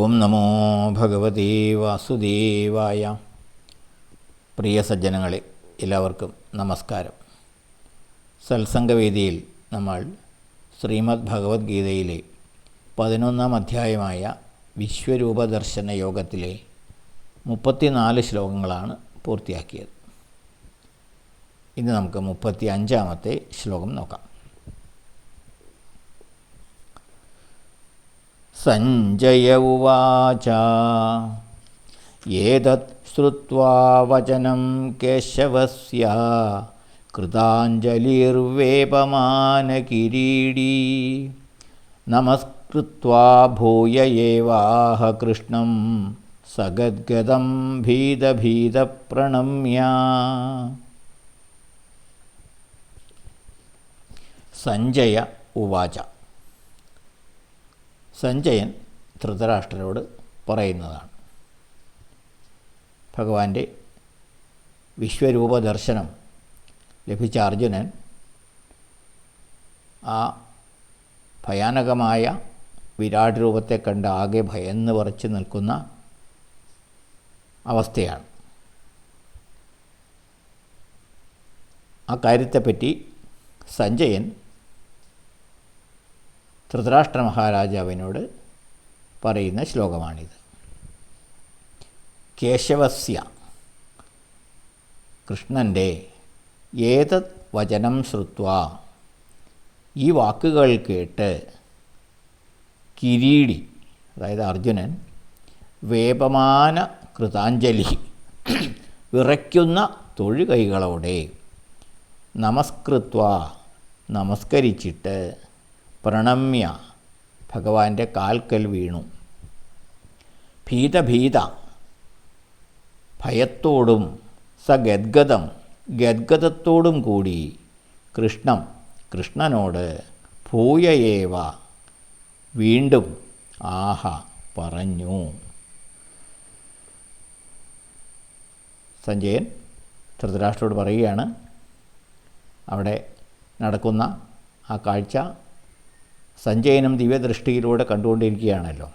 ഓം നമോ ഭഗവതേ വാസുദേവായ. പ്രിയ സജ്ജനങ്ങളെ എല്ലാവർക്കും നമസ്കാരം. സത്സംഗവേദിയിൽ നമ്മൾ ശ്രീമദ് ഭഗവത്ഗീതയിലെ പതിനൊന്നാം അധ്യായമായ വിശ്വരൂപദർശന യോഗത്തിലെ മുപ്പത്തിനാല് ശ്ലോകങ്ങളാണ് പൂർത്തിയാക്കിയത്. ഇന്ന് നമുക്ക് മുപ്പത്തി അഞ്ചാമത്തെ ശ്ലോകം നോക്കാം. സഞ്ജയ ഉവാച ഏതത് ശ്രുത്വാ വചനം കേശവസ്യ കൃതാഞ്ജലിർവേപമാനകിരീടീ നമസ്കൃത്വാ ഭൂയ ഏവാഹ കൃഷ്ണം സഗദ്ഗതം ഭീതഭീതപ്രണമ്യ സഞ്ജയ ഉവാച സഞ്ജയൻ ധൃതരാഷ്ട്രരോട് പറയുന്നതാണ്. ഭഗവാന്റെ വിശ്വരൂപ ദർശനം ലഭിച്ച അർജുനൻ ആ ഭയാനകമായ വിരാട് രൂപത്തെ കണ്ട് ആകെ ഭയന്ന് വറച്ച് നിൽക്കുന്ന അവസ്ഥയാണ്. ആ കാര്യത്തെപ്പറ്റി സഞ്ജയൻ ധൃതരാഷ്ട്ര മഹാരാജാവിനോട് പറയുന്ന ശ്ലോകമാണിത്. കേശവസ്യ കൃഷ്ണന്റെ ഏതത് വചനം ശ്രുത്വ? ഈ വാക്കുകൾ കേട്ട് കിരീടി അതായത് അർജുനൻ വേപമാന കൃതാഞ്ജലി വിറയ്ക്കുന്ന തൊഴുകൈകളോടെ നമസ്കൃത്വ നമസ്കരിച്ചിട്ട് പ്രണമ്യ. ഭഗവാന്റെ കാൽക്കൽ വീണു. ഭീതഭീത. ഭയത്തോടും സ ഗദ്ഗതം ഗദ്ഗതത്തോടും കൂടി കൃഷ്ണം കൃഷ്ണനോട് ഭൂയയേവ വീണ്ടും ആഹ പറഞ്ഞു. സഞ്ജയൻ ധൃതരാഷ്ട്രോട് പറയുകയാണ് അവിടെ നടക്കുന്ന ആ കാഴ്ച സഞ്ജയനും ദിവ്യദൃഷ്ടിയിലൂടെ കണ്ടുകൊണ്ടിരിക്കുകയാണല്ലോ.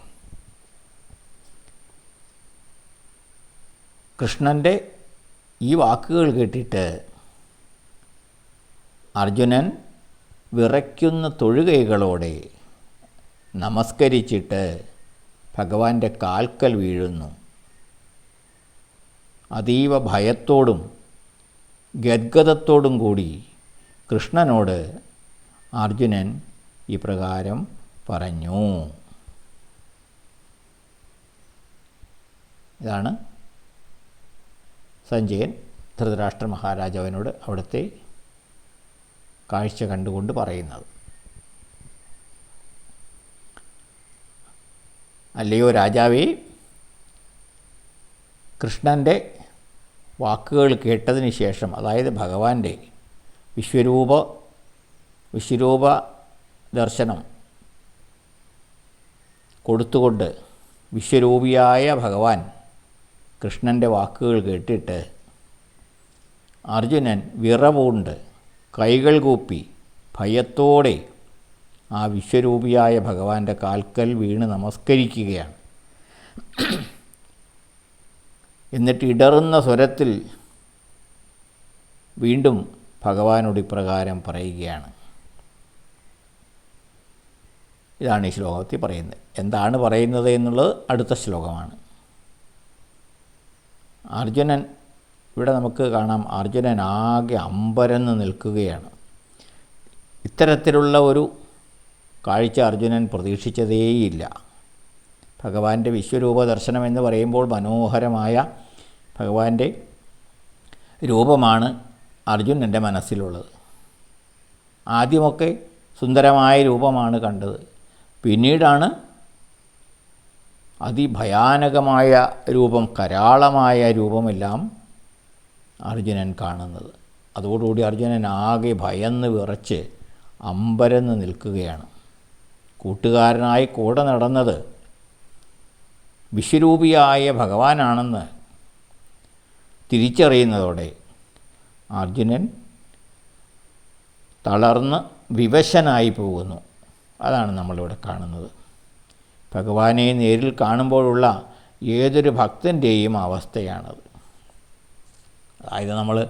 കൃഷ്ണന്റെ ഈ വാക്കുകൾ കേട്ടിട്ട് അർജുനൻ വിറയ്ക്കുന്ന തൊഴുകൈകളോടെ നമസ്കരിച്ചിട്ട് ഭഗവാന്റെ കാൽക്കൽ വീഴുന്നു. അതീവ ഭയത്തോടും ഗദ്ഗതത്തോടും കൂടി കൃഷ്ണനോട് അർജുനൻ ഇപ്രകാരം പറഞ്ഞു. ഇതാണ് സഞ്ജയൻ ധൃതരാഷ്ട്ര മഹാരാജാവിനോട് അവിടുത്തെ കാഴ്ച കണ്ടുകൊണ്ട് പറയുന്നത്. അല്ലയോ രാജാവേ കൃഷ്ണന്റെ വാക്കുകൾ കേട്ടതിന് ശേഷം അതായത് ഭഗവാന്റെ വിശ്വരൂപ വിശ്വരൂപ ദർശനം. കൊടുത്തുകൊണ്ട് വിശ്വരൂപിയായ ഭഗവാൻ കൃഷ്ണന്റെ വാക്കുകൾ കേട്ടിട്ട് അർജുനൻ വിറവുണ്ട് കൈകൾ കൂപ്പി ഭയത്തോടെ ആ വിശ്വരൂപിയായ ഭഗവാന്റെ കാൽക്കൽ വീണ് നമസ്കരിക്കുകയാണ്. എന്നിട്ട് ഇടറുന്ന സ്വരത്തിൽ വീണ്ടും ഭഗവാനോട് ഇപ്രകാരം പറയുകയാണ്. ഇതാണ് ഈ ശ്ലോകത്തിൽ പറയുന്നത്. എന്താണ് പറയുന്നത് എന്നുള്ളത് അടുത്ത ശ്ലോകമാണ്. അർജുനൻ ഇവിടെ നമുക്ക് കാണാം അർജുനൻ ആകെ അമ്പരന്ന് നിൽക്കുകയാണ്. ഇത്തരത്തിലുള്ള ഒരു കാഴ്ച അർജുനൻ പ്രതീക്ഷിച്ചതേയില്ല. ഭഗവാന്റെ വിശ്വരൂപ ദർശനം എന്ന് പറയുമ്പോൾ മനോഹരമായ ഭഗവാന്റെ രൂപമാണ് അർജുനന്റെ മനസ്സിലുള്ളത്. ആദ്യമൊക്കെ സുന്ദരമായ രൂപമാണ് കണ്ടത്. പിന്നീടാണ് അതിഭയാനകമായ രൂപം കരാളമായ രൂപമെല്ലാം അർജുനൻ കാണുന്നത്. അതോടുകൂടി അർജുനൻ ആകെ ഭയന്ന് വിറച്ച് അമ്പരന്ന് നിൽക്കുകയാണ്. കൂട്ടുകാരനായി കൂടെ നടന്നത് വിശ്വരൂപിയായ ഭഗവാനാണെന്ന് തിരിച്ചറിയുന്നതോടെ അർജുനൻ തളർന്ന് വിവശനായി പോകുന്നു. അതാണ് നമ്മളിവിടെ കാണുന്നത്. ഭഗവാനെ നേരിൽ കാണുമ്പോഴുള്ള ഏതൊരു ഭക്തന്റെയും അവസ്ഥയാണത്. അതായത് നമ്മൾ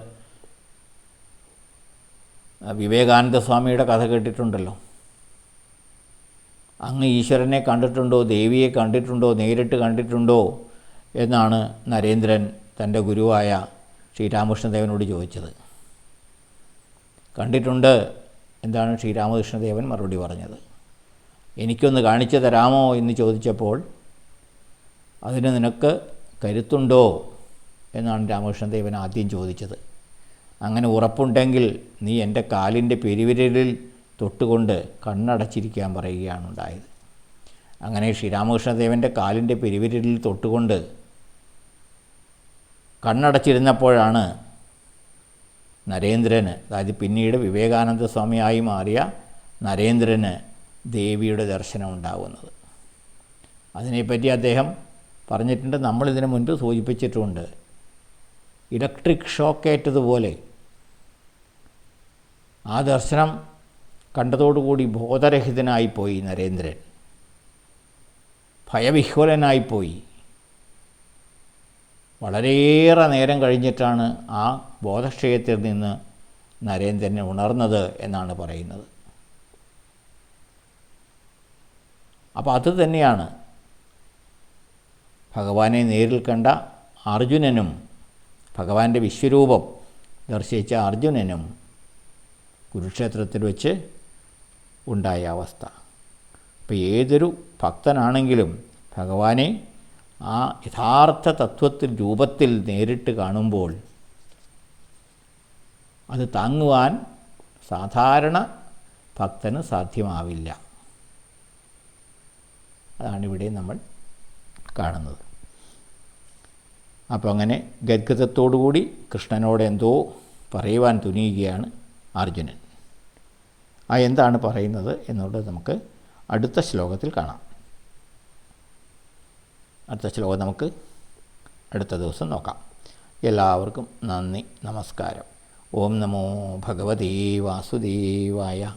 വിവേകാനന്ദ സ്വാമിയുടെ കഥ കേട്ടിട്ടുണ്ടല്ലോ. അങ്ങ് ഈശ്വരനെ കണ്ടിട്ടുണ്ടോ ദേവിയെ കണ്ടിട്ടുണ്ടോ നേരിട്ട് കണ്ടിട്ടുണ്ടോ എന്നാണ് നരേന്ദ്രൻ തന്റെ ഗുരുവായ ശ്രീരാമകൃഷ്ണദേവനോട് ചോദിച്ചത്. കണ്ടിട്ടുണ്ട് എന്താണ് ശ്രീരാമകൃഷ്ണദേവൻ മറുപടി പറഞ്ഞത്. എനിക്കൊന്ന് കാണിച്ചു തരാമോ എന്ന് ചോദിച്ചപ്പോൾ അതിന് നിനക്ക് കരുത്തുണ്ടോ? എന്നാണ് രാമകൃഷ്ണദേവൻ ആദ്യം ചോദിച്ചത്. അങ്ങനെ ഉറപ്പുണ്ടെങ്കിൽ നീ എന്റെ കാലിന്റെ പെരുവിരലിൽ തൊട്ടുകൊണ്ട് കണ്ണടച്ചിരിക്കാൻ പറയുകയാണ് ഉണ്ടായത്. അങ്ങനെ ശ്രീരാമകൃഷ്ണദേവന്റെ കാലിന്റെ പെരുവിരലിൽ തൊട്ടുകൊണ്ട് കണ്ണടച്ചിരുന്നപ്പോഴാണ് നരേന്ദ്രന് അതായത് പിന്നീട് വിവേകാനന്ദ സ്വാമിയായി മാറിയ നരേന്ദ്രന് ദേവിയുടെ ദർശനം ഉണ്ടാകുന്നത്. അതിനെപ്പറ്റി അദ്ദേഹം പറഞ്ഞിട്ടുണ്ട് നമ്മളിതിനു മുൻപ് സൂചിപ്പിച്ചിട്ടുണ്ട്. ഇലക്ട്രിക് ഷോക്കേറ്റതുപോലെ ആ ദർശനം കണ്ടതോടുകൂടി ബോധരഹിതനായിപ്പോയി നരേന്ദ്രൻ. ഭയവിഹ്വലനായിപ്പോയി. വളരെയേറെ നേരം കഴിഞ്ഞിട്ടാണ് ആ ബോധക്ഷയത്തിൽ നിന്ന് നരേന്ദ്രനെ ഉണർന്നത് എന്നാണ് പറയുന്നത്. അപ്പോൾ അത് തന്നെയാണ്. ഭഗവാനെ നേരിൽ കണ്ട അർജുനനും ഭഗവാന്റെ വിശ്വരൂപം ദർശിച്ച അർജുനനും കുരുക്ഷേത്രത്തിൽ വെച്ച് ഉണ്ടായ അവസ്ഥ. അപ്പോൾ ഏതൊരു ഭക്തനാണെങ്കിലും ഭഗവാനെ ആ യഥാർത്ഥ തത്വത്തിൽ രൂപത്തിൽ നേരിട്ട് കാണുമ്പോൾ അത് താങ്ങുവാൻ സാധാരണ ഭക്തന് സാധ്യമാവില്ല. അതാണിവിടെ നമ്മൾ കാണുന്നത്. അപ്പോൾ അങ്ങനെ ഗദ്ഗതത്തോടുകൂടി കൃഷ്ണനോട് എന്തോ പറയുവാൻ തുനിയുകയാണ് അർജുനൻ. ആ എന്താണ് പറയുന്നത് എന്നുള്ളത് നമുക്ക് അടുത്ത ശ്ലോകത്തിൽ കാണാം. അടുത്ത ശ്ലോകം നമുക്ക് അടുത്ത ദിവസം നോക്കാം. എല്ലാവർക്കും നന്ദി നമസ്കാരം. ഓം നമോ ഭഗവതേ വാസുദേവായ.